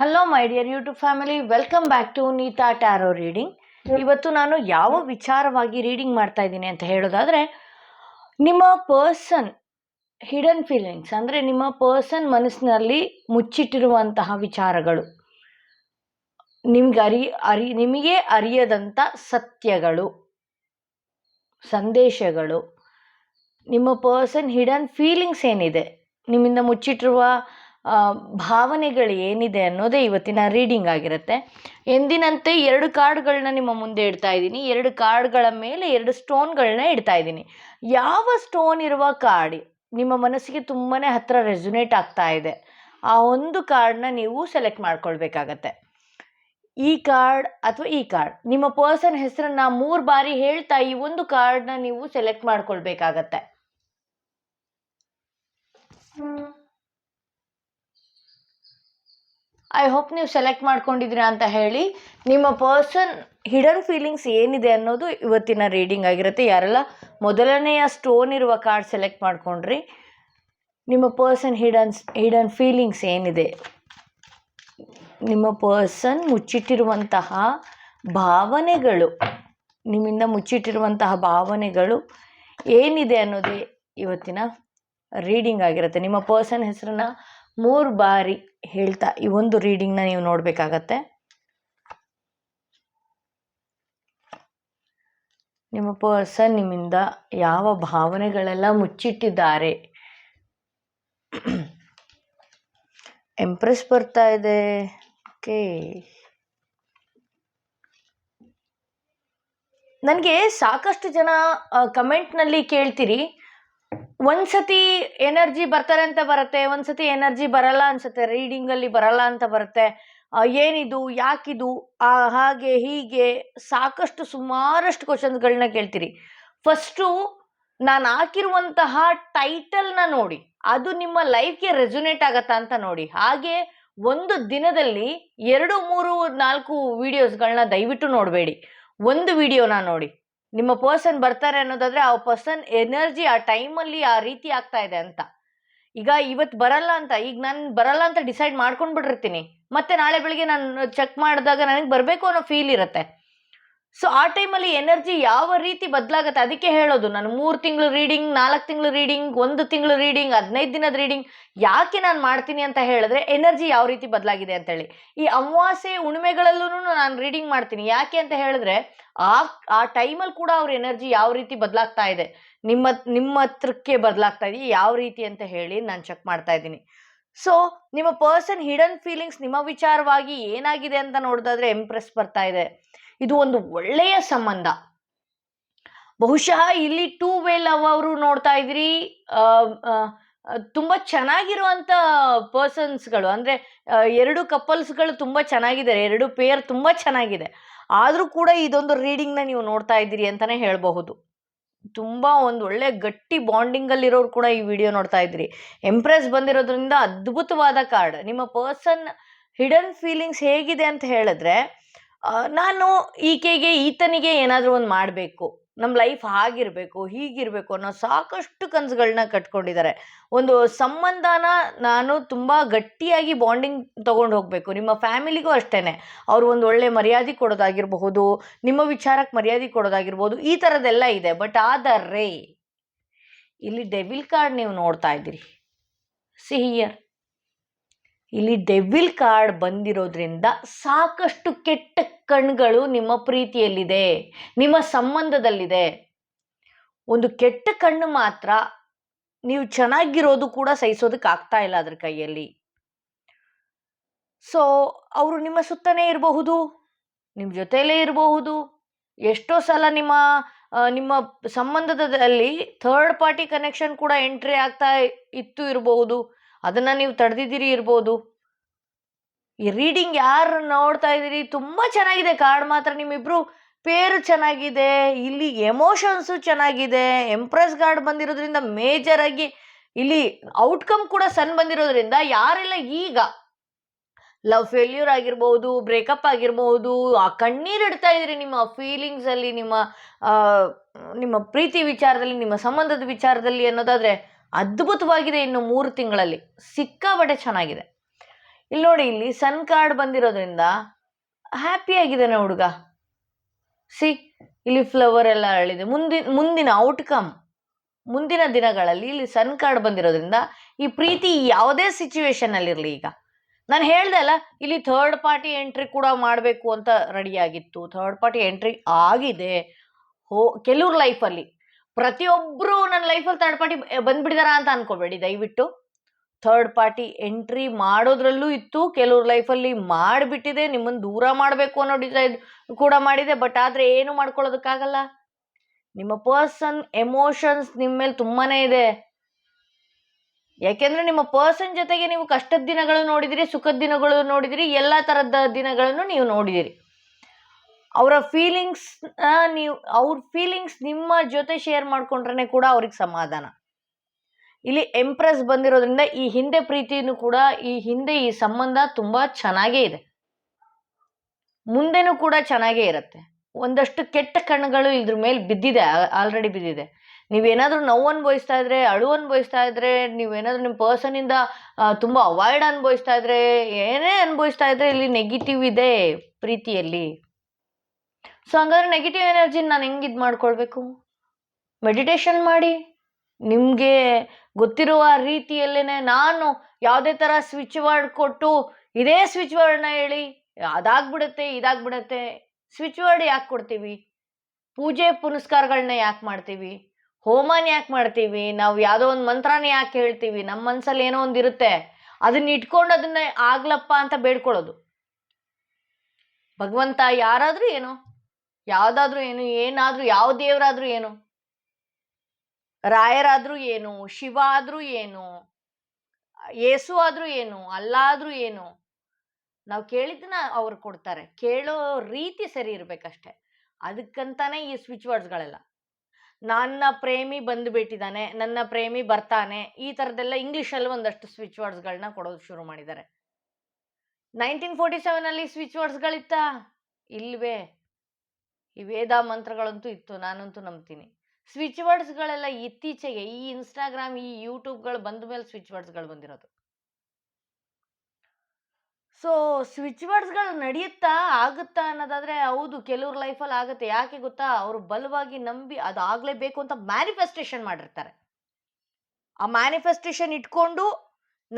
Hello my dear YouTube family welcome back to Neeta tarot reading ಇವತ್ತು ನಾನು ಯಾವ ವಿಚಾರವಾಗಿ ರೀಡಿಂಗ್ ಮಾಡ್ತಾ ಇದ್ದೀನಿ ಅಂತ ಹೇಳೋದಾದರೆ, ನಿಮ್ಮ ಪರ್ಸನ್ ಹಿಡನ್ ಫೀಲಿಂಗ್ಸ್ ಅಂದರೆ ನಿಮ್ಮ ಪರ್ಸನ್ ಮನಸ್ಸಿನಲ್ಲಿ ಮುಚ್ಚಿಟ್ಟಿರುವಂತಹ ವಿಚಾರಗಳು, ನಿಮ್ಗೆ ಅರಿ ಅರಿ, ನಿಮಗೆ ಅರಿಯದಂಥ ಸತ್ಯಗಳು, ಸಂದೇಶಗಳು, ನಿಮ್ಮ ಪರ್ಸನ್ ಹಿಡನ್ ಫೀಲಿಂಗ್ಸ್ ಏನಿದೆ, ನಿಮ್ಮಿಂದ ಮುಚ್ಚಿಟ್ಟಿರುವ ಭಾವನೆಗಳು ಏನಿದೆ ಅನ್ನೋದೇ ಇವತ್ತಿನ ರೀಡಿಂಗ್ ಆಗಿರುತ್ತೆ. ಎಂದಿನಂತೆ ಎರಡು ಕಾರ್ಡ್ಗಳನ್ನ ನಿಮ್ಮ ಮುಂದೆ ಇಡ್ತಾ ಇದ್ದೀನಿ. ಎರಡು ಕಾರ್ಡ್ಗಳ ಮೇಲೆ ಎರಡು ಸ್ಟೋನ್ಗಳನ್ನ ಇಡ್ತಾ ಇದ್ದೀನಿ. ಯಾವ ಸ್ಟೋನ್ ಇರುವ ಕಾರ್ಡ್ ನಿಮ್ಮ ಮನಸ್ಸಿಗೆ ತುಂಬಾ ಹತ್ತಿರ ರೆಸುನೇಟ್ ಆಗ್ತಾ ಇದೆ, ಆ ಒಂದು ಕಾರ್ಡ್ನ ನೀವು ಸೆಲೆಕ್ಟ್ ಮಾಡ್ಕೊಳ್ಬೇಕಾಗತ್ತೆ. ಈ ಕಾರ್ಡ್ ಅಥವಾ ಈ ಕಾರ್ಡ್, ನಿಮ್ಮ ಪರ್ಸನ್ ಹೆಸರನ್ನ ಮೂರು ಬಾರಿ ಹೇಳ್ತಾ ಈ ಒಂದು ಕಾರ್ಡ್ನ ನೀವು ಸೆಲೆಕ್ಟ್ ಮಾಡ್ಕೊಳ್ಬೇಕಾಗತ್ತೆ. ಐ ಹೋಪ್ ನೀವು ಸೆಲೆಕ್ಟ್ ಮಾಡ್ಕೊಂಡಿದ್ದೀರಾ ಅಂತ ಹೇಳಿ, ನಿಮ್ಮ ಪರ್ಸನ್ ಹಿಡನ್ ಫೀಲಿಂಗ್ಸ್ ಏನಿದೆ ಅನ್ನೋದು ಇವತ್ತಿನ ರೀಡಿಂಗ್ ಆಗಿರುತ್ತೆ. ಯಾರೆಲ್ಲ ಮೊದಲನೆಯ ಸ್ಟೋನ್ ಇರುವ ಕಾರ್ಡ್ ಸೆಲೆಕ್ಟ್ ಮಾಡ್ಕೊಂಡ್ರಿ, ನಿಮ್ಮ ಪರ್ಸನ್ ಹಿಡನ್ ಹಿಡನ್ ಫೀಲಿಂಗ್ಸ್ ಏನಿದೆ, ನಿಮ್ಮ ಪರ್ಸನ್ ಮುಚ್ಚಿಟ್ಟಿರುವಂತಹ ಭಾವನೆಗಳು, ನಿಮ್ಮಿಂದ ಮುಚ್ಚಿಟ್ಟಿರುವಂತಹ ಭಾವನೆಗಳು ಏನಿದೆ ಅನ್ನೋದೇ ಇವತ್ತಿನ ರೀಡಿಂಗ್ ಆಗಿರುತ್ತೆ. ನಿಮ್ಮ ಪರ್ಸನ್ ಹೆಸರನ್ನ ಮೂರು ಬಾರಿ ಹೇಳ್ತಾ ಈ ಒಂದು ರೀಡಿಂಗ್ನ ನೀವು ನೋಡಬೇಕಾಗತ್ತೆ. ನಿಮ್ಮ ಪರ್ಸನ್ ನಿಮ್ಮಿಂದ ಯಾವ ಭಾವನೆಗಳೆಲ್ಲ ಮುಚ್ಚಿಟ್ಟಿದ್ದಾರೆ. ಎಂಪ್ರೆಸ್ ಬರ್ತಾ ಇದೆ. ಓಕೆ ನನಗೆ ಸಾಕಷ್ಟು ಜನ ಕಮೆಂಟ್ನಲ್ಲಿ ಕೇಳ್ತೀರಿ. ಒಂದ್ಸತಿ ಎನರ್ಜಿ ಬರ್ತಾರೆ ಅಂತ ಬರುತ್ತೆ ಒಂದ್ಸತಿ ಎನರ್ಜಿ ಬರಲ್ಲ ಅನ್ಸುತ್ತೆ ರೀಡಿಂಗಲ್ಲಿ ಬರಲ್ಲ ಅಂತ ಬರುತ್ತೆ. ಏನಿದು ಯಾಕಿದು ಆ, ಹಾಗೆ ಹೀಗೆ ಸಾಕಷ್ಟು ಸುಮಾರಷ್ಟು ಕ್ವಶನ್ಸ್ಗಳನ್ನ ಕೇಳ್ತೀರಿ. ಫಸ್ಟು ನಾನು ಹಾಕಿರುವಂತಹ ಟೈಟಲ್ನ ನೋಡಿ ಅದು ನಿಮ್ಮ ಲೈಫ್ಗೆ ರೆಸುನೇಟ್ ಆಗತ್ತಾ ಅಂತ ನೋಡಿ. ಹಾಗೆ ಒಂದು ದಿನದಲ್ಲಿ ಎರಡು ಮೂರು ನಾಲ್ಕು ವಿಡಿಯೋಸ್ಗಳನ್ನ ದಯವಿಟ್ಟು ನೋಡಬೇಡಿ. ಒಂದು ವಿಡಿಯೋನ ನೋಡಿ. ನಿಮ್ಮ ಪರ್ಸನ್ ಬರ್ತಾರೆ ಅನ್ನೋದಾದ್ರೆ ಆ ಪರ್ಸನ್ ಎನರ್ಜಿ ಆ ಟೈಮಲ್ಲಿ ಆ ರೀತಿ ಆಗ್ತಾ ಇದೆ ಅಂತ. ಈಗ ಇವತ್ತು ಬರಲ್ಲ ಅಂತ, ಈಗ ನಾನು ಬರಲ್ಲ ಅಂತ ಡಿಸೈಡ್ ಮಾಡ್ಕೊಂಡು ಬಿಟ್ಟಿರ್ತೀನಿ ಮತ್ತೆ ನಾಳೆ ಬೆಳಿಗ್ಗೆ ನಾನು ಚೆಕ್ ಮಾಡಿದಾಗ ನನಗೆ ಬರಬೇಕು ಅನ್ನೋ ಫೀಲ್ ಇರುತ್ತೆ. ಸೊ ಆ ಟೈಮಲ್ಲಿ ಎನರ್ಜಿ ಯಾವ ರೀತಿ ಬದಲಾಗತ್ತೆ? ಅದಕ್ಕೆ ಹೇಳೋದು. ನಾನು ಮೂರು ತಿಂಗಳು ರೀಡಿಂಗ್ ನಾಲ್ಕು ತಿಂಗಳು ರೀಡಿಂಗ್ ಒಂದು ತಿಂಗಳು ರೀಡಿಂಗ್ ಹದಿನೈದು ದಿನದ ರೀಡಿಂಗ್ ಯಾಕೆ ನಾನು ಮಾಡ್ತೀನಿ ಅಂತ ಹೇಳಿದ್ರೆ ಎನರ್ಜಿ ಯಾವ ರೀತಿ ಬದಲಾಗಿದೆ ಅಂತೇಳಿ. ಈ ಅಮಾವಾಸ್ಯೆ ಉಣಿಮೆಗಳಲ್ಲೂ ನಾನು ರೀಡಿಂಗ್ ಮಾಡ್ತೀನಿ. ಯಾಕೆ ಅಂತ ಹೇಳಿದ್ರೆ, ಆ ಆ ಟೈಮಲ್ಲಿ ಕೂಡ ಅವ್ರ ಎನರ್ಜಿ ಯಾವ ರೀತಿ ಬದಲಾಗ್ತಾ ಇದೆ? ನಿಮ್ಮ ನಿಮ್ಮ ಹತ್ರಕ್ಕೆ ಬದಲಾಗ್ತಾ ಇದೆ. ಯಾವ ರೀತಿ ಅಂತ ಹೇಳಿ ನಾನು ಚೆಕ್ ಮಾಡ್ತಾ ಇದ್ದೀನಿ. ಸೊ ನಿಮ್ಮ ಪರ್ಸನ್ ಹಿಡನ್ ಫೀಲಿಂಗ್ಸ್ ನಿಮ್ಮ ವಿಚಾರವಾಗಿ ಏನಾಗಿದೆ ಅಂತ ನೋಡೋದಾದ್ರೆ ಎಂಪ್ರೆಸ್ ಬರ್ತಾ ಇದೆ. ಇದು ಒಂದು ಒಳ್ಳೆಯ ಸಂಬಂಧ. ಬಹುಶಃ ಇಲ್ಲಿ ಟೂ ವೇ ಲವ್ ಅವರು ನೋಡ್ತಾ ಇದ್ರಿ ತುಂಬ ಚೆನ್ನಾಗಿರುವಂಥ ಪರ್ಸನ್ಸ್ಗಳು, ಅಂದ್ರೆ ಎರಡು ಕಪಲ್ಸ್ಗಳು ತುಂಬಾ ಚೆನ್ನಾಗಿದ್ದಾರೆ, ಎರಡು ಪೇರ್ ತುಂಬಾ ಚೆನ್ನಾಗಿದೆ. ಆದರೂ ಕೂಡ ಇದೊಂದು ರೀಡಿಂಗ್ನ ನೀವು ನೋಡ್ತಾ ಇದ್ದೀರಿ ಅಂತಾನೆ ಹೇಳಬಹುದು. ತುಂಬಾ ಒಂದು ಒಳ್ಳೆ ಗಟ್ಟಿ ಬಾಂಡಿಂಗ್ ಅಲ್ಲಿ ಇರೋರು ಕೂಡ ಈ ವಿಡಿಯೋ ನೋಡ್ತಾ ಇದ್ರಿ. ಎಂಪ್ರೆಸ್ ಬಂದಿರೋದ್ರಿಂದ ಅದ್ಭುತವಾದ ಕಾರ್ಡ್. ನಿಮ್ಮ ಪರ್ಸನ್ ಹಿಡನ್ ಫೀಲಿಂಗ್ಸ್ ಹೇಗಿದೆ ಅಂತ ಹೇಳಿದ್ರೆ ನಾನು ಈಕೆಗೆ, ಈತನಿಗೆ ಏನಾದರೂ ಒಂದು ಮಾಡಬೇಕು. ನಮ್ಮ ಲೈಫ್ ಹಾಗಿರಬೇಕು, ಹೀಗಿರಬೇಕು ಅನ್ನೋ ಸಾಕಷ್ಟು ಕನಸುಗಳನ್ನ ಕಟ್ಕೊಂಡಿದ್ದಾರೆ. ಒಂದು ಸಂಬಂಧನ ನಾನು ತುಂಬ ಗಟ್ಟಿಯಾಗಿ ಬಾಂಡಿಂಗ್ ತಗೊಂಡು ಹೋಗಬೇಕು. ನಿಮ್ಮ ಫ್ಯಾಮಿಲಿಗೂ ಅಷ್ಟೇ ಅವ್ರು ಒಂದು ಒಳ್ಳೆ ಮರ್ಯಾದೆ ಕೊಡೋದಾಗಿರಬಹುದು, ನಿಮ್ಮ ವಿಚಾರಕ್ಕೆ ಮರ್ಯಾದೆ ಕೊಡೋದಾಗಿರ್ಬೋದು ಈ ಥರದ್ದೆಲ್ಲ ಇದೆ. ಬಟ್ ಆದರೆ, ಇಲ್ಲಿ ಡೆವಿಲ್ ಕಾರ್ಡ್ ನೀವು ನೋಡ್ತಾ ಇದ್ದೀರಿ. ಸಿಹಿಯರ್ ಇಲ್ಲಿ ಡೆವಿಲ್ ಕಾರ್ಡ್ ಬಂದಿರೋದ್ರಿಂದ ಸಾಕಷ್ಟು ಕೆಟ್ಟ ಕಣ್ಗಳು ನಿಮ್ಮ ಪ್ರೀತಿಯಲ್ಲಿದೆ, ನಿಮ್ಮ ಸಂಬಂಧದಲ್ಲಿದೆ. ಒಂದು ಕೆಟ್ಟ ಕಣ್ಣು ಮಾತ್ರ ನೀವು ಚೆನ್ನಾಗಿರೋದು ಕೂಡ ಸಹಿಸೋದಕ್ಕೆ ಆಗ್ತಾ ಇಲ್ಲ ಅದ್ರ ಕೈಯಲ್ಲಿ. ಸೊ ಅವರು ನಿಮ್ಮ ಸುತ್ತನೇ ಇರಬಹುದು ನಿಮ್ಮ ಜೊತೆಯಲ್ಲೇ ಇರಬಹುದು. ಎಷ್ಟೋ ಸಲ ನಿಮ್ಮ ನಿಮ್ಮ ಸಂಬಂಧದಲ್ಲಿ ಥರ್ಡ್ ಪಾರ್ಟಿ ಕನೆಕ್ಷನ್ ಕೂಡ ಎಂಟ್ರಿ ಆಗ್ತಾ ಇತ್ತು ಇರಬಹುದು. ಅದನ್ನ ನೀವು ತಡೆದಿದ್ದೀರಿ ಇರ್ಬೋದು. ಈ ರೀಡಿಂಗ್ ಯಾರು ನೋಡ್ತಾ ಇದ್ದೀರಿ? ತುಂಬ ಚೆನ್ನಾಗಿದೆ. ಕಾರ್ಡ್ ಮಾತ್ರ ನಿಮ್ಮಿಬ್ರು ಪೇರು ಚೆನ್ನಾಗಿದೆ. ಇಲ್ಲಿ ಎಮೋಷನ್ಸು ಚೆನ್ನಾಗಿದೆ. ಎಂಪ್ರೆಸ್ ಕಾರ್ಡ್ ಬಂದಿರೋದ್ರಿಂದ ಮೇಜರ್ ಆಗಿ ಇಲ್ಲಿ ಔಟ್ಕಮ್ ಕೂಡ ಸನ್ ಬಂದಿರೋದ್ರಿಂದ ಯಾರೆಲ್ಲ ಈಗ ಲವ್ ಫೇಲ್ಯೂರ್ ಆಗಿರ್ಬೋದು ಬ್ರೇಕಪ್ ಆಗಿರ್ಬೋದು, ಆ ಕಣ್ಣೀರು ಇಡ್ತಾ ಇದ್ರಿ ನಿಮ್ಮ ಫೀಲಿಂಗ್ಸ್ ಅಲ್ಲಿ, ನಿಮ್ಮ ನಿಮ್ಮ ಪ್ರೀತಿ ವಿಚಾರದಲ್ಲಿ, ನಿಮ್ಮ ಸಂಬಂಧದ ವಿಚಾರದಲ್ಲಿ ಅನ್ನೋದಾದ್ರೆ ಅದ್ಭುತವಾಗಿದೆ ಇನ್ನು ಮೂರು ತಿಂಗಳಲ್ಲಿ. ಸಿಕ್ಕಾಬಟ್ಟೆ ಚೆನ್ನಾಗಿದೆ. ಇಲ್ಲಿ ನೋಡಿ, ಇಲ್ಲಿ ಸನ್ ಕಾರ್ಡ್ ಬಂದಿರೋದ್ರಿಂದ ಹ್ಯಾಪಿ ಆಗಿದ್ದಾನೆ ಹುಡುಗ. ಸಿ, ಇಲ್ಲಿ ಫ್ಲವರ್ ಎಲ್ಲ ಅರಳಿದೆ ಮುಂದಿನ ಮುಂದಿನ ಔಟ್ಕಮ್ ಮುಂದಿನ ದಿನಗಳಲ್ಲಿ ಇಲ್ಲಿ ಸನ್ ಕಾರ್ಡ್ ಬಂದಿರೋದ್ರಿಂದ ಈ ಪ್ರೀತಿ ಯಾವುದೇ ಸಿಚುವೇಶನ್ ಅಲ್ಲಿರಲಿ ಈಗ. ನಾನು ಹೇಳ್ದೆ ಅಲ್ಲ, ಇಲ್ಲಿ ಥರ್ಡ್ ಪಾರ್ಟಿ ಎಂಟ್ರಿ ಕೂಡ ಮಾಡಬೇಕು ಅಂತ ರೆಡಿಯಾಗಿತ್ತು ಥರ್ಡ್ ಪಾರ್ಟಿ ಎಂಟ್ರಿ ಆಗಿದೆ. ಹೋ, ಕೆಲವ್ರ ಲೈಫಲ್ಲಿ ಪ್ರತಿಯೊಬ್ಬರು ನನ್ನ ಲೈಫಲ್ಲಿ ಥರ್ಡ್ ಪಾರ್ಟಿ ಬಂದ್ಬಿಡಿದಾರ ಅಂತ ಅನ್ಕೋಬೇಡಿ. ದಯವಿಟ್ಟು ಥರ್ಡ್ ಪಾರ್ಟಿ ಎಂಟ್ರಿ ಮಾಡೋದ್ರಲ್ಲೂ ಇತ್ತು, ಕೆಲವ್ರ ಲೈಫಲ್ಲಿ ಮಾಡಿಬಿಟ್ಟಿದೆ ನಿಮ್ಮನ್ನು ದೂರ ಮಾಡಬೇಕು ಅನ್ನೋ ಡಿಸೈಡ್ ಕೂಡ ಮಾಡಿದೆ ಬಟ್ ಆದರೆ ಏನು ಮಾಡ್ಕೊಳ್ಳೋದಕ್ಕಾಗಲ್ಲ. ನಿಮ್ಮ ಪರ್ಸನ್ ಎಮೋಷನ್ಸ್ ನಿಮ್ಮ ಮೇಲೆ ತುಂಬಾ ಇದೆ. ಯಾಕೆಂದ್ರೆ ನಿಮ್ಮ ಪರ್ಸನ್ ಜೊತೆಗೆ ನೀವು ಕಷ್ಟದ ದಿನಗಳು ನೋಡಿದಿರಿ, ಸುಖದ ದಿನಗಳು ನೋಡಿದಿರಿ, ಎಲ್ಲ ಥರದ ದಿನಗಳನ್ನು ನೀವು ನೋಡಿದಿರಿ. ಅವರ ಫೀಲಿಂಗ್ಸ್ ನೀವು, ಅವ್ರ ಫೀಲಿಂಗ್ಸ್ ನಿಮ್ಮ ಜೊತೆ ಶೇರ್ ಮಾಡ್ಕೊಂಡ್ರೆ ಕೂಡ ಅವ್ರಿಗೆ ಸಮಾಧಾನ. ಇಲ್ಲಿ ಎಂಪ್ರೆಸ್ ಬಂದಿರೋದ್ರಿಂದ ಈ ಹಿಂದೆ ಪ್ರೀತಿನೂ ಕೂಡ, ಈ ಹಿಂದೆ ಈ ಸಂಬಂಧ ತುಂಬಾ ಚೆನ್ನಾಗೇ ಇದೆ. ಮುಂದೆನೂ ಕೂಡ ಚೆನ್ನಾಗೇ ಇರುತ್ತೆ. ಒಂದಷ್ಟು ಕೆಟ್ಟ ಕಣ್ಣುಗಳು ಇದ್ರ ಮೇಲೆ ಬಿದ್ದಿದೆ ಆಲ್ರೆಡಿ ಬಿದ್ದಿದೆ. ನೀವೇನಾದರೂ ನೋವು ಅನುಭವಿಸ್ತಾ ಇದ್ರೆ ಅಳು ಅನುಭವಿಸ್ತಾ ಇದ್ರೆ ನೀವೇನಾದ್ರೂ ನಿಮ್ಮ ಪರ್ಸನಿಂದ ತುಂಬ ಅವಾಯ್ಡ್ ಅನುಭವಿಸ್ತಾ ಇದ್ರೆ, ಏನೇ ಅನುಭವಿಸ್ತಾ ಇದ್ರೆ ಇಲ್ಲಿ ನೆಗೆಟಿವ್ ಇದೆ ಪ್ರೀತಿಯಲ್ಲಿ. ಸೊ ಹಂಗಾದ್ರೆ ನೆಗೆಟಿವ್ ಎನರ್ಜಿನ ನಾನು ಹೆಂಗೆ ಇದು ಮಾಡ್ಕೊಳ್ಬೇಕು? ಮೆಡಿಟೇಷನ್ ಮಾಡಿ. ನಿಮಗೆ ಗೊತ್ತಿರುವ ರೀತಿಯಲ್ಲೇ ನಾನು ಯಾವುದೇ ಥರ ಸ್ವಿಚ್ ವರ್ಡ್ ಕೊಟ್ಟು ಇದೇ ಸ್ವಿಚ್ ವರ್ಡ್ನ ಹೇಳಿ, ಅದಾಗ್ಬಿಡುತ್ತೆ, ಇದಾಗ್ಬಿಡುತ್ತೆ. ಸ್ವಿಚ್ ವರ್ಡ್ ಯಾಕೆ ಕೊಡ್ತೀವಿ? ಪೂಜೆ ಪುನಸ್ಕಾರಗಳನ್ನ ಯಾಕೆ ಮಾಡ್ತೀವಿ? ಹೋಮನ ಯಾಕೆ ಮಾಡ್ತೀವಿ? ನಾವು ಯಾವುದೋ ಒಂದು ಮಂತ್ರನ ಯಾಕೆ ಹೇಳ್ತೀವಿ? ನಮ್ಮ ಮನಸ್ಸಲ್ಲಿ ಏನೋ ಒಂದು ಇರುತ್ತೆ. ಅದನ್ನ ಇಟ್ಕೊಂಡು ಅದನ್ನ ಆಗ್ಲಪ್ಪ ಅಂತ ಬೇಡ್ಕೊಳ್ಳೋದು. ಭಗವಂತ ಯಾರಾದರೂ ಏನು ಯಾವ್ದಾದ್ರೂ ಏನು, ಏನಾದರೂ, ಯಾವ ದೇವರಾದ್ರೂ ಏನು? ರಾಯರಾದ್ರೂ ಏನು? ಶಿವ ಆದ್ರೂ ಏನು? ಯೇಸು ಆದ್ರೂ ಏನು? ಅಲ್ಲ ಆದ್ರೂ ಏನು? ನಾವು ಕೇಳಿದ್ದನ್ನ ಅವ್ರು ಕೊಡ್ತಾರೆ. ಕೇಳೋ ರೀತಿ ಸರಿ ಇರ್ಬೇಕಷ್ಟೆ. ಅದಕ್ಕಂತಾನೆ ಈ ಸ್ವಿಚ್ ವರ್ಡ್ಸ್ಗಳೆಲ್ಲ ನನ್ನ ಪ್ರೇಮಿ ಬಂದುಬಿಟ್ಟಿದ್ದಾನೆ ನನ್ನ ಪ್ರೇಮಿ ಬರ್ತಾನೆ, ಈ ಥರದ್ದೆಲ್ಲ ಇಂಗ್ಲೀಷಲ್ಲಿ ಒಂದಷ್ಟು ಸ್ವಿಚ್ ವರ್ಡ್ಸ್ಗಳನ್ನ ಕೊಡೋದು ಶುರು ಮಾಡಿದ್ದಾರೆ. ನೈನ್ಟೀನ್ ಫೋರ್ಟಿ ಸೆವೆನಲ್ಲಿ ಸ್ವಿಚ್ ವರ್ಡ್ಸ್ಗಳಿತ್ತಾ ಇಲ್ವೇ? ಈ ವೇದ ಮಂತ್ರಗಳಂತೂ ಇತ್ತು, ನಾನಂತೂ ನಂಬ್ತೀನಿ. ಸ್ವಿಚ್ ವರ್ಡ್ಸ್ಗಳೆಲ್ಲ ಇತ್ತೀಚೆಗೆ ಈ ಇನ್ಸ್ಟಾಗ್ರಾಮ್ ಈ ಯೂಟ್ಯೂಬ್ಗಳು ಬಂದ ಮೇಲೆ ಸ್ವಿಚ್ ವರ್ಡ್ಸ್ಗಳು ಬಂದಿರೋದು. ಸೊ ಸ್ವಿಚ್ ವರ್ಡ್ಸ್ಗಳು ನಡೆಯುತ್ತಾ ಆಗುತ್ತಾ ಅನ್ನೋದಾದ್ರೆ ಹೌದು, ಕೆಲವ್ರ ಲೈಫಲ್ಲಿ ಆಗುತ್ತೆ. ಯಾಕೆ ಗೊತ್ತಾ? ಅವರು ಬಲವಾಗಿ ನಂಬಿ ಅದು ಆಗಲೇಬೇಕು ಅಂತ ಮ್ಯಾನಿಫೆಸ್ಟೇಷನ್ ಮಾಡಿರ್ತಾರೆ. ಆ ಮ್ಯಾನಿಫೆಸ್ಟೇಷನ್ ಇಟ್ಕೊಂಡು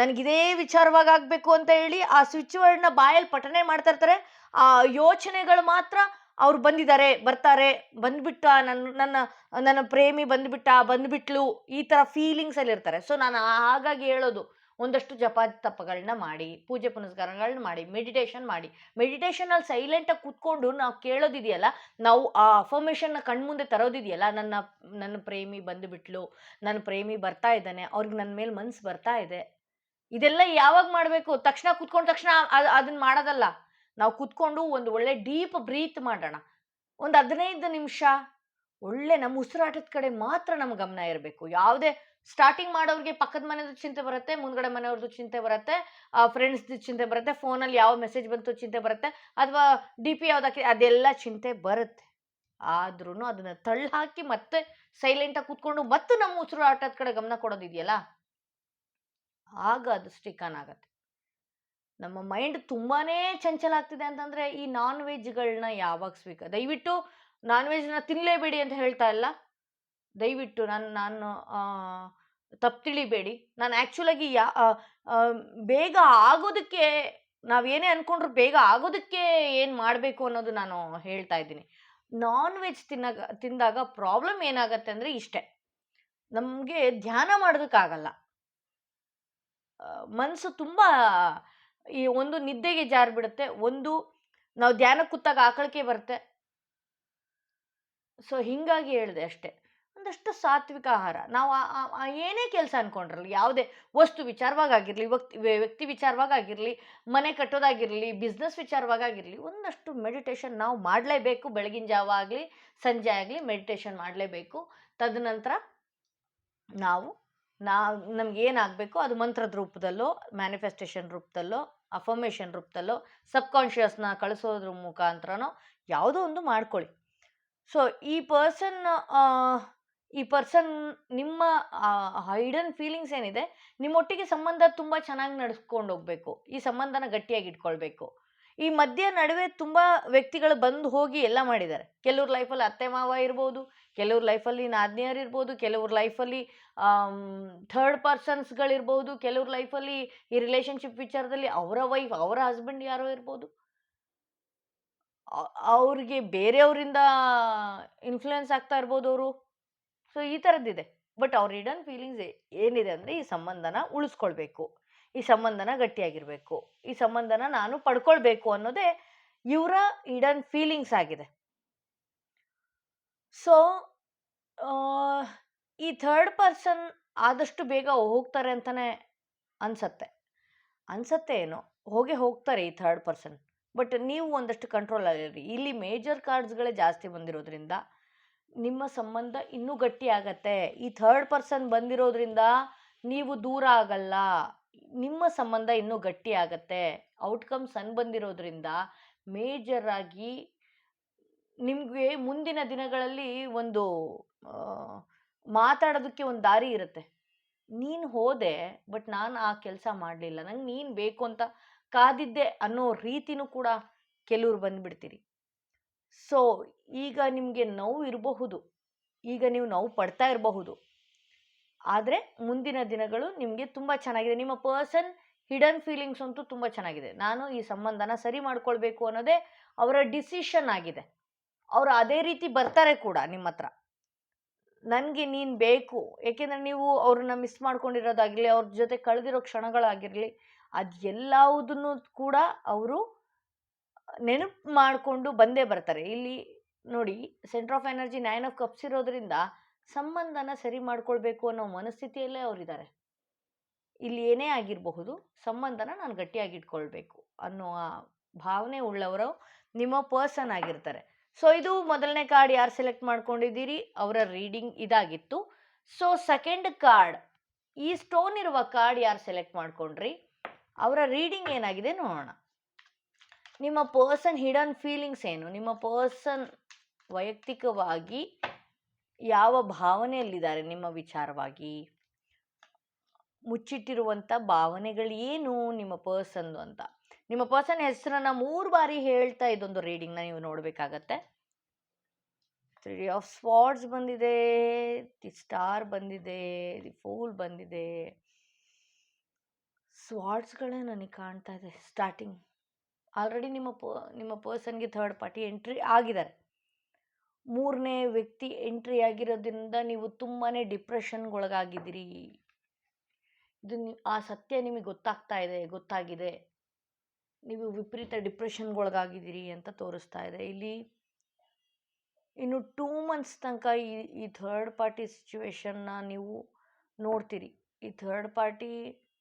ನನಗಿದೇ ವಿಚಾರವಾಗಿ ಆಗಬೇಕು ಅಂತ ಹೇಳಿ ಆ ಸ್ವಿಚ್ ವರ್ಡ್ನ ಬಾಯಲ್ಲಿ ಪಠನೆ ಮಾಡ್ತಾ ಇರ್ತಾರೆ. ಆ ಯೋಚನೆಗಳು ಮಾತ್ರ ಅವ್ರು ಬಂದಿದ್ದಾರೆ, ಬರ್ತಾರೆ, ಬಂದ್ಬಿಟ್ಟ ನನ್ನ ನನ್ನ ನನ್ನ ಪ್ರೇಮಿ ಬಂದ್ಬಿಟ್ಟ, ಬಂದ್ಬಿಟ್ಲು, ಈ ಥರ ಫೀಲಿಂಗ್ಸಲ್ಲಿ ಇರ್ತಾರೆ. ಸೊ ನಾನು ಹಾಗಾಗಿ ಹೇಳೋದು, ಒಂದಷ್ಟು ಜಪಾತಿ ತಪ್ಪಗಳನ್ನ ಮಾಡಿ, ಪೂಜೆ ಪುನಸ್ಕಾರಗಳನ್ನ ಮಾಡಿ ಮೆಡಿಟೇಷನ್ ಮಾಡಿ. ಮೆಡಿಟೇಷನಲ್ಲಿ ಸೈಲೆಂಟಾಗಿ ಕೂತ್ಕೊಂಡು ನಾವು ಕೇಳೋದಿದೆಯಲ್ಲ, ನಾವು ಆ ಅಫರ್ಮೇಷನ್ನ ಕಣ್ಮುಂದೆ ತರೋದಿದೆಯಲ್ಲ, ನನ್ನ ನನ್ನ ಪ್ರೇಮಿ ಬಂದುಬಿಟ್ಲು, ನನ್ನ ಪ್ರೇಮಿ ಬರ್ತಾ ಇದ್ದಾನೆ, ಅವ್ರಿಗೆ ನನ್ನ ಮೇಲೆ ಮನ್ಸು ಬರ್ತಾ ಇದೆ. ಇದೆಲ್ಲ ಯಾವಾಗ ಮಾಡಬೇಕು? ತಕ್ಷಣ ಕೂತ್ಕೊಂಡ ತಕ್ಷಣ ಅದು ಅದನ್ನ ಮಾಡೋದಲ್ಲ. ನಾವು ಕೂತ್ಕೊಂಡು ಒಂದು ಒಳ್ಳೆ ಡೀಪ್ ಬ್ರೀತ್ ಮಾಡೋಣ. ಒಂದು ಹದಿನೈದು ನಿಮಿಷ, ಒಳ್ಳೆ ನಮ್ಮ ಉಸಿರಾಟದ ಕಡೆ ಮಾತ್ರ ನಮ್ಮ ಗಮನ ಇರಬೇಕು. ಯಾವುದೇ ಸ್ಟಾರ್ಟಿಂಗ್ ಮಾಡೋರಿಗೆ ಪಕ್ಕದ ಮನೆಯವ್ರದ್ದು ಚಿಂತೆ ಬರುತ್ತೆ, ಮುಂದ್ಗಡೆ ಮನೆಯವ್ರದ್ದು ಚಿಂತೆ ಬರುತ್ತೆ ಫ್ರೆಂಡ್ಸ್ದು ಚಿಂತೆ ಬರುತ್ತೆ, ಫೋನಲ್ಲಿ ಯಾವ ಮೆಸೇಜ್ ಬಂತು ಚಿಂತೆ ಬರುತ್ತೆ, ಅಥವಾ ಡಿ ಪಿ ಯಾವ್ದಾಕಿ ಅದೆಲ್ಲ ಚಿಂತೆ ಬರುತ್ತೆ. ಆದ್ರೂ ಅದನ್ನ ತಳ್ಳಾಕಿ ಹಾಕಿ ಮತ್ತೆ ಸೈಲೆಂಟಾಗಿ ಕೂತ್ಕೊಂಡು ಮತ್ತೆ ನಮ್ಮ ಉಸಿರಾಟದ ಕಡೆ ಗಮನ ಕೊಡೋದಿದೆಯಲ್ಲ ಆಗ ಅದು ಸ್ಟಿಕ್ ಆನ್ ಆಗತ್ತೆ. ನಮ್ಮ ಮೈಂಡ್ ತುಂಬಾನೇ ಚಂಚಲ ಆಗ್ತಿದೆ ಅಂತಂದ್ರೆ ಈ ನಾನ್ ವೆಜ್ಗಳನ್ನ ಯಾವಾಗ ಸ್ವೀಕ, ದಯವಿಟ್ಟು ನಾನ್ ವೆಜ್ನ ತಿನ್ನಲೇಬೇಡಿ ಅಂತ ಹೇಳ್ತಾ ಇಲ್ಲ. ದಯವಿಟ್ಟು ನಾನು ನಾನು ತಪ್ಪು ತಿಳಿಬೇಡಿ. ನಾನು ಆ್ಯಕ್ಚುಲಾಗಿ ಯಾ ಬೇಗ ಆಗೋದಕ್ಕೆ ನಾವೇನೇ ಅಂದ್ಕೊಂಡ್ರು ಬೇಗ ಆಗೋದಕ್ಕೆ ಏನು ಮಾಡಬೇಕು ಅನ್ನೋದು ನಾನು ಹೇಳ್ತಾ ಇದ್ದೀನಿ. ನಾನ್ ವೆಜ್ ತಿನ್ನಾಗ, ತಿಂದಾಗ ಪ್ರಾಬ್ಲಮ್ ಏನಾಗತ್ತೆ ಅಂದರೆ ಇಷ್ಟೇ. ನಮಗೆ ಧ್ಯಾನ ಮಾಡೋದಕ್ಕಾಗಲ್ಲ. ಮನಸ್ಸು ತುಂಬ ಈ ಒಂದು ನಿದ್ದೆಗೆ ಜಾರ್ಬಿಡುತ್ತೆ. ಒಂದು ನಾವು ಧ್ಯಾನ ಕೂತಾಗ ಆಕಳಿಕೆ ಬರುತ್ತೆ. ಸೊ ಹಿಂಗಾಗಿ ಹೇಳಿದೆ ಅಷ್ಟೇ. ಒಂದಷ್ಟು ಸಾತ್ವಿಕ ಆಹಾರ. ನಾವು ಏನೇ ಕೆಲಸ ಅನ್ಕೊಂಡ್ರಲ್ಲ, ಯಾವುದೇ ವಸ್ತು ವಿಚಾರವಾಗಿರಲಿ ವ್ಯಕ್ತಿ ವ್ಯಕ್ತಿ ವಿಚಾರವಾಗಿರಲಿ ಮನೆ ಕಟ್ಟೋದಾಗಿರಲಿ ಬಿಸ್ನೆಸ್ ವಿಚಾರವಾಗಿರಲಿ ಒಂದಷ್ಟು ಮೆಡಿಟೇಷನ್ ನಾವು ಮಾಡಲೇಬೇಕು. ಬೆಳಗಿನ ಜಾವ ಆಗಲಿ, ಸಂಜೆ ಆಗಲಿ ಮೆಡಿಟೇಷನ್ ಮಾಡಲೇಬೇಕು. ತದನಂತರ ನಾವು ನಾವು, ನಮ್ಗೆ ಏನಾಗಬೇಕು ಅದು ಮಂತ್ರದ ರೂಪದಲ್ಲೋ ಮ್ಯಾನಿಫೆಸ್ಟೇಷನ್ ರೂಪದಲ್ಲೋ ಅಫರ್ಮೇಷನ್ ರೂಪದಲ್ಲೋ ಸಬ್ಕಾನ್ಷಿಯಸ್ನ ಕಳಿಸೋದ್ರ ಮುಖಾಂತರನೋ ಯಾವುದೋ ಒಂದು ಮಾಡ್ಕೊಳ್ಳಿ. ಸೊ ಈ ಪರ್ಸನ್ ಈ ಪರ್ಸನ್ ನಿಮ್ಮ ಹೈಡನ್ ಫೀಲಿಂಗ್ಸ್ ಏನಿದೆ, ನಿಮ್ಮೊಟ್ಟಿಗೆ ಸಂಬಂಧ ತುಂಬ ಚೆನ್ನಾಗಿ ನಡೆಸ್ಕೊಂಡು ಹೋಗ್ಬೇಕು. ಈ ಸಂಬಂಧನ ಗಟ್ಟಿಯಾಗಿ ಇಟ್ಕೊಳ್ಬೇಕು. ಈ ಮಧ್ಯ ನಡುವೆ ತುಂಬ ವ್ಯಕ್ತಿಗಳು ಬಂದು ಹೋಗಿ ಎಲ್ಲ ಮಾಡಿದ್ದಾರೆ. ಕೆಲವ್ರ ಲೈಫಲ್ಲಿ ಅತ್ತೆ ಮಾವ ಇರ್ಬೋದು, ಕೆಲವ್ರ ಲೈಫಲ್ಲಿ ನಾದ್ನಿಯರು ಇರ್ಬೋದು, ಕೆಲವ್ರ ಲೈಫಲ್ಲಿ ಥರ್ಡ್ ಪರ್ಸನ್ಸ್ಗಳಿರ್ಬೋದು ಕೆಲವ್ರ ಲೈಫಲ್ಲಿ ಈ ರಿಲೇಷನ್ಶಿಪ್ ವಿಚಾರದಲ್ಲಿ ಅವರ ವೈಫ್ ಅವರ ಹಸ್ಬೆಂಡ್ ಯಾರೋ ಇರ್ಬೋದು. ಅವ್ರಿಗೆ ಬೇರೆಯವರಿಂದ ಇನ್ಫ್ಲುಯೆನ್ಸ್ ಆಗ್ತಾ ಇರ್ಬೋದು ಅವರು. ಸೊ ಈ ಥರದ್ದಿದೆ ಬಟ್ ಅವ್ರ ಇಡನ್ ಫೀಲಿಂಗ್ಸ್ ಏನಿದೆ ಅಂದರೆ ಈ ಸಂಬಂಧನ ಉಳಿಸ್ಕೊಳ್ಬೇಕು. ಈ ಸಂಬಂಧನ ಗಟ್ಟಿಯಾಗಿರಬೇಕು. ಈ ಸಂಬಂಧನ ನಾನು ಪಡ್ಕೊಳ್ಬೇಕು ಅನ್ನೋದೇ ಇವರ ಇಡನ್ ಫೀಲಿಂಗ್ಸ್ ಆಗಿದೆ. ಸೊ ಈ ಥರ್ಡ್ ಪರ್ಸನ್ ಆದಷ್ಟು ಬೇಗ ಹೋಗ್ತಾರೆ ಅಂತಲೇ ಅನ್ಸತ್ತೆ. ಅನ್ಸತ್ತೆ ಏನೋ, ಹೋಗೇ ಹೋಗ್ತಾರೆ ಈ ಥರ್ಡ್ ಪರ್ಸನ್ ಬಟ್ ನೀವು ಒಂದಷ್ಟು ಕಂಟ್ರೋಲ್ ಆಗಿರಿ. ಇಲ್ಲಿ ಮೇಜರ್ ಕಾರ್ಡ್ಸ್ಗಳೇ ಜಾಸ್ತಿ ಬಂದಿರೋದ್ರಿಂದ ನಿಮ್ಮ ಸಂಬಂಧ ಇನ್ನೂ ಗಟ್ಟಿ ಆಗತ್ತೆ ಈ ಥರ್ಡ್ ಪರ್ಸನ್ ಬಂದಿರೋದ್ರಿಂದ ನೀವು ದೂರ ಆಗಲ್ಲ. ನಿಮ್ಮ ಸಂಬಂಧ ಇನ್ನೂ ಗಟ್ಟಿ ಆಗತ್ತೆ. ಔಟ್ಕಮ್ ಸನ್ ಬಂದಿರೋದ್ರಿಂದ ಮೇಜರ್ ಆಗಿ ನಿಮಗೆ ಮುಂದಿನ ದಿನಗಳಲ್ಲಿ ಒಂದು ಮಾತಾಡೋದಕ್ಕೆ ಒಂದು ದಾರಿ ಇರುತ್ತೆ. ನೀನು ಹೋದೆ ಬಟ್ ನಾನು ಆ ಕೆಲಸ ಮಾಡಲಿಲ್ಲ. ನಂಗೆ ನೀನು ಬೇಕು ಅಂತ ಕಾದಿದ್ದೆ ಅನ್ನೋ ರೀತಿನೂ ಕೂಡ ಕೆಲವ್ರು ಬಂದುಬಿಡ್ತೀರಿ. ಸೊ ಈಗ ನಿಮಗೆ ನೋವು ಇರಬಹುದು. ಈಗ ನೀವು ನೋವು ಪಡ್ತಾ ಇರಬಹುದು. ಆದರೆ ಮುಂದಿನ ದಿನಗಳು ನಿಮಗೆ ತುಂಬ ಚೆನ್ನಾಗಿದೆ. ನಿಮ್ಮ ಪರ್ಸನ್ ಹಿಡನ್ ಫೀಲಿಂಗ್ಸ್ ಅಂತೂ ತುಂಬ ಚೆನ್ನಾಗಿದೆ. ನಾನು ಈ ಸಂಬಂಧನ ಸರಿ ಮಾಡ್ಕೊಳ್ಬೇಕು ಅನ್ನೋದೇ ಅವರ ಡಿಸಿಷನ್ ಆಗಿದೆ. ಅವರು ಅದೇ ರೀತಿ ಬರ್ತಾರೆ ಕೂಡ ನಿಮ್ಮ ಹತ್ರ. ನನಗೆ ನೀನು ಬೇಕು. ಏಕೆಂದರೆ ನೀವು ಅವ್ರನ್ನ ಮಿಸ್ ಮಾಡ್ಕೊಂಡಿರೋದಾಗಿರಲಿ, ಅವ್ರ ಜೊತೆ ಕಳೆದಿರೋ ಕ್ಷಣಗಳಾಗಿರಲಿ, ಅದು ಕೂಡ ಅವರು ನೆನಪು ಮಾಡಿಕೊಂಡು ಬಂದೇ ಬರ್ತಾರೆ. ಇಲ್ಲಿ ನೋಡಿ centre of energy nine of cups ಇರೋದ್ರಿಂದ ಸಂಬಂಧನ ಸರಿ ಮಾಡ್ಕೊಳ್ಬೇಕು ಅನ್ನೋ ಮನಸ್ಥಿತಿಯಲ್ಲೇ ಅವರಿದ್ದಾರೆ ಇಲ್ಲಿ ಏನೇ ಆಗಿರಬಹುದು ಸಂಬಂಧನ ನಾನು ಗಟ್ಟಿಯಾಗಿ ಇಟ್ಕೊಳ್ಬೇಕು ಅನ್ನುವ ಭಾವನೆ ಉಳ್ಳವರು ನಿಮ್ಮ ಪರ್ಸನ್ ಆಗಿರ್ತಾರೆ. ಸೊ ಇದು ಮೊದಲನೇ ಕಾರ್ಡ್ ಯಾರು ಸೆಲೆಕ್ಟ್ ಮಾಡ್ಕೊಂಡಿದ್ದೀರಿ? ಅವರ ರೀಡಿಂಗ್ ಇದಾಗಿತ್ತು. ಸೊ ಸೆಕೆಂಡ್ ಕಾರ್ಡ್ ಈ ಸ್ಟೋನ್ ಇರುವ ಕಾರ್ಡ್ ಯಾರು ಸೆಲೆಕ್ಟ್ ಮಾಡ್ಕೊಂಡ್ರಿ? ಅವರ ರೀಡಿಂಗ್ ಏನಾಗಿದೆ ನೋಡೋಣ. ನಿಮ್ಮ ಪರ್ಸನ್ ಹಿಡನ್ ಫೀಲಿಂಗ್ಸ್ ಏನು? ನಿಮ್ಮ ಪರ್ಸನ್ ವೈಯಕ್ತಿಕವಾಗಿ ಯಾವ ಭಾವನೆಯಲ್ಲಿದ್ದಾರೆ ನಿಮ್ಮ ವಿಚಾರವಾಗಿ? ಮುಚ್ಚಿಟ್ಟಿರುವಂಥ ಭಾವನೆಗಳೇನು ನಿಮ್ಮ ಪರ್ಸನ್ದು ಅಂತ? ನಿಮ್ಮ ಪರ್ಸನ್ ಹೆಸರನ್ನ ಮೂರು ಬಾರಿ ಹೇಳ್ತಾ ಇದೊಂದು ರೀಡಿಂಗ್ನ ನೀವು ನೋಡಬೇಕಾಗತ್ತೆ. ತ್ರೀ ಆಫ್ ಸ್ವಾರ್ಡ್ಸ್ ಬಂದಿದೆ ದಿ ಸ್ಟಾರ್ ಬಂದಿದೆ ದಿ ಫೂಲ್ ಬಂದಿದೆ. ಸ್ವಾರ್ಡ್ಸ್ಗಳೇ ನನಗೆ ಕಾಣ್ತಾ ಇದೆ ಸ್ಟಾರ್ಟಿಂಗ್ ಆಲ್ರೆಡಿ ನಿಮ್ಮ ಪ, ನಿಮ್ಮ ಪರ್ಸನ್ಗೆ ಥರ್ಡ್ ಪಾರ್ಟಿ ಎಂಟ್ರಿ ಆಗಿದ್ದಾರೆ. ಮೂರನೇ ವ್ಯಕ್ತಿ ಎಂಟ್ರಿ ಆಗಿರೋದ್ರಿಂದ ನೀವು ತುಂಬಾ ಡಿಪ್ರೆಷನ್ಗೊಳಗಾಗಿದ್ದೀರಿ ಇದು ಆ ಸತ್ಯ ನಿಮಗೆ ಗೊತ್ತಾಗ್ತಾ ಇದೆ, ಗೊತ್ತಾಗಿದೆ. ನೀವು ವಿಪರೀತ ಡಿಪ್ರೆಷನ್ಗೊಳಗಾಗಿದ್ದೀರಿ ಅಂತ ತೋರಿಸ್ತಾ ಇದೆ. ಇಲ್ಲಿ ಇನ್ನು ಟೂ ಮಂತ್ಸ್ ತನಕ ಈ ಈ ಥರ್ಡ್ ಪಾರ್ಟಿ ಸಿಚುವೇಶನ್ನ ನೀವು ನೋಡ್ತೀರಿ. ಈ ಥರ್ಡ್ ಪಾರ್ಟಿ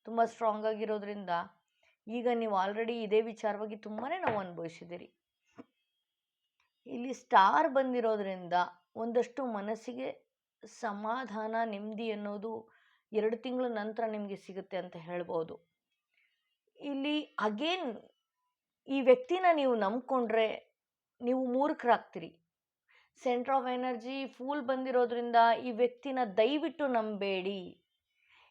ತುಂಬ ಸ್ಟ್ರಾಂಗ್ ಆಗಿರೋದ್ರಿಂದ ಈಗ ನೀವು ಆಲ್ರೆಡಿ ಇದೇ ವಿಚಾರವಾಗಿ ತುಂಬಾ ನೋವು ಅನುಭವಿಸಿದ್ದೀರಿ. ಇಲ್ಲಿ ಸ್ಟಾರ್ ಬಂದಿರೋದ್ರಿಂದ ಒಂದಷ್ಟು ಮನಸ್ಸಿಗೆ ಸಮಾಧಾನ, ನೆಮ್ಮದಿ ಅನ್ನೋದು ಎರಡು ತಿಂಗಳ ನಂತರ ನಿಮಗೆ ಸಿಗುತ್ತೆ ಅಂತ ಹೇಳ್ಬೋದು. ಇಲ್ಲಿ ಅಗೇನ್ ಈ ವ್ಯಕ್ತಿನ ನೀವು ನಂಬ್ಕೊಂಡ್ರೆ ನೀವು ಮೂರ್ಖರಾಗ್ತೀರಿ. ಸೆಂಟ್ರ್ ಆಫ್ ಎನರ್ಜಿ ಫೂಲ್ ಬಂದಿರೋದ್ರಿಂದ ಈ ವ್ಯಕ್ತಿನ ದಯವಿಟ್ಟು ನಂಬೇಡಿ.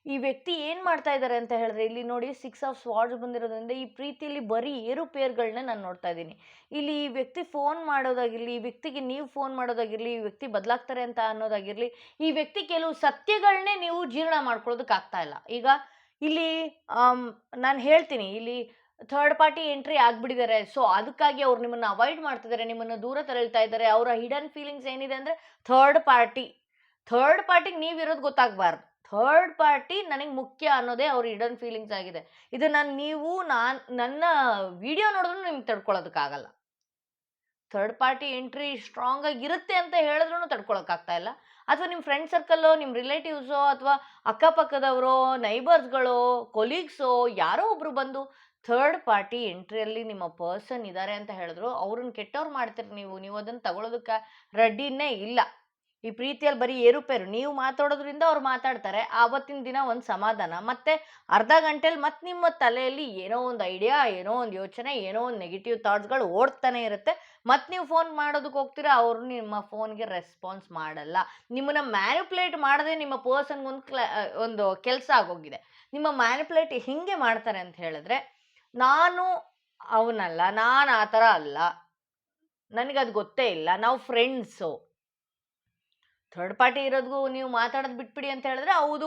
ಈ ವ್ಯಕ್ತಿ ಏನು ಮಾಡ್ತಾ ಇದ್ದಾರೆ ಅಂತ ಹೇಳಿದ್ರೆ, ಇಲ್ಲಿ ನೋಡಿ ಸಿಕ್ಸ್ ಆಫ್ ಸ್ವಾರ್ಡ್ಸ್ ಬಂದಿರೋದ್ರಿಂದ ಈ ಪ್ರೀತಿಯಲ್ಲಿ ಬರೀ ಏರುಪೇರುಗಳನ್ನ ನಾನು ನೋಡ್ತಾ ಇದ್ದೀನಿ. ಇಲ್ಲಿ ಈ ವ್ಯಕ್ತಿ ಫೋನ್ ಮಾಡೋದಾಗಿರಲಿ, ಈ ವ್ಯಕ್ತಿಗೆ ನೀವು ಫೋನ್ ಮಾಡೋದಾಗಿರಲಿ, ಈ ವ್ಯಕ್ತಿ ಬದಲಾಗ್ತಾರೆ ಅಂತ ಅನ್ನೋದಾಗಿರಲಿ, ಈ ವ್ಯಕ್ತಿ ಕೆಲವು ಸತ್ಯಗಳನ್ನೇ ನೀವು ಜೀರ್ಣ ಮಾಡ್ಕೊಳ್ಳೋದಕ್ಕೆ ಆಗ್ತಾ ಇಲ್ಲ. ಈಗ ಇಲ್ಲಿ ನಾನು ಹೇಳ್ತೀನಿ, ಇಲ್ಲಿ ಥರ್ಡ್ ಪಾರ್ಟಿ ಎಂಟ್ರಿ ಆಗ್ಬಿಟ್ಟಿದ್ದಾರೆ. ಸೊ ಅದಕ್ಕಾಗಿ ಅವ್ರು ನಿಮ್ಮನ್ನು ಅವಾಯ್ಡ್ ಮಾಡ್ತಿದ್ದಾರೆ, ನಿಮ್ಮನ್ನು ದೂರ ತರಳ್ತಾ ಇದ್ದಾರೆ. ಅವರ ಹಿಡನ್ ಫೀಲಿಂಗ್ಸ್ ಏನಿದೆ ಅಂದರೆ ಥರ್ಡ್ ಪಾರ್ಟಿ ಥರ್ಡ್ ಪಾರ್ಟಿಗೆ ನೀವಿರೋದು ಗೊತ್ತಾಗಬಾರ್ದು. ಥರ್ಡ್ ಪಾರ್ಟಿ ನನಗೆ ಮುಖ್ಯ ಅನ್ನೋದೇ ಅವ್ರ ಹಿಡನ್ ಫೀಲಿಂಗ್ಸ್ ಆಗಿದೆ. ಇದು ನಾನು ನೀವು ನಾನು, ನನ್ನ ವಿಡಿಯೋ ನೋಡಿದ್ರು ನಿಮ್ಗೆ ತಡ್ಕೊಳ್ಳೋದಕ್ಕಾಗಲ್ಲ ಥರ್ಡ್ ಪಾರ್ಟಿ ಎಂಟ್ರಿ ಸ್ಟ್ರಾಂಗ್ ಆಗಿರುತ್ತೆ ಅಂತ ಹೇಳಿದ್ರು ತಡ್ಕೊಳಕ್ಕಾಗ್ತಾ ಇಲ್ಲ. ಅಥವಾ ನಿಮ್ಮ ಫ್ರೆಂಡ್ ಸರ್ಕಲ್ಲೋ ನಿಮ್ಮ ರಿಲೇಟಿವ್ಸೋ ಅಥವಾ ಅಕ್ಕಪಕ್ಕದವರೋ ನೈಬರ್ಸ್ಗಳೋ ಕೊಲೀಗ್ಸೋ ಯಾರೋ ಒಬ್ರು ಬಂದು ಥರ್ಡ್ ಪಾರ್ಟಿ ಎಂಟ್ರಿಯಲ್ಲಿ ನಿಮ್ಮ ಪರ್ಸನ್ ಇದ್ದಾರೆ ಅಂತ ಹೇಳಿದ್ರು, ಅವ್ರನ್ನ ಕೆಟ್ಟವ್ರು ಮಾಡ್ತೀರಿ ನೀವು ನೀವು ಅದನ್ನು ತಗೊಳ್ಳೋದಕ್ಕೆ ರೆಡಿನೇ ಇಲ್ಲ. ಈ ಪ್ರೀತಿಯಲ್ಲಿ ಬರೀ ಏರುಪೇರು, ನೀವು ಮಾತಾಡೋದ್ರಿಂದ ಅವ್ರು ಮಾತಾಡ್ತಾರೆ. ಆವತ್ತಿನ ದಿನ ಒಂದು ಸಮಾಧಾನ. ಮತ್ತೆ ಅರ್ಧ ಗಂಟೆಲಿ ಮತ್ತೆ ನಿಮ್ಮ ತಲೆಯಲ್ಲಿ ಏನೋ ಒಂದು ಐಡಿಯಾ ಏನೋ ಒಂದು ಯೋಚನೆ, ಏನೋ ಒಂದು ನೆಗೆಟಿವ್ ಥಾಟ್ಸ್ಗಳು ಓಡ್ತಾನೆ ಇರುತ್ತೆ. ಮತ್ತೆ ನೀವು ಫೋನ್ ಮಾಡೋದಕ್ಕೆ ಹೋಗ್ತೀರಾ, ಅವರು ನಿಮ್ಮ ಫೋನ್ಗೆ ರೆಸ್ಪಾನ್ಸ್ ಮಾಡಲ್ಲ. ನಿಮ್ಮನ್ನ ಮ್ಯಾನಿಪುಲೇಟ್ ಮಾಡದೆ ನಿಮ್ಮ ಪರ್ಸನ್ಗೊಂದು ಕ್ಲ ಒಂದು ಕೆಲಸ ಆಗೋಗಿದೆ. ನಿಮ್ಮ ಮ್ಯಾನಿಪುಲೇಟ್ ಹಿಂಗೆ ಮಾಡ್ತಾರೆ ಅಂತ ಹೇಳಿದ್ರೆ, ನಾನು ಅವನಲ್ಲ, ನಾನು ಆ ಥರ ಅಲ್ಲ. ನನಗದು ಗೊತ್ತೇ ಇಲ್ಲ. ನಾವು ಫ್ರೆಂಡ್ಸು ಥರ್ಡ್ ಪಾರ್ಟಿ ಇರೋದ್ಗೂ ನೀವು ಮಾತಾಡೋದು ಬಿಟ್ಬಿಡಿ ಅಂತ ಹೇಳಿದ್ರೆ ಹೌದು.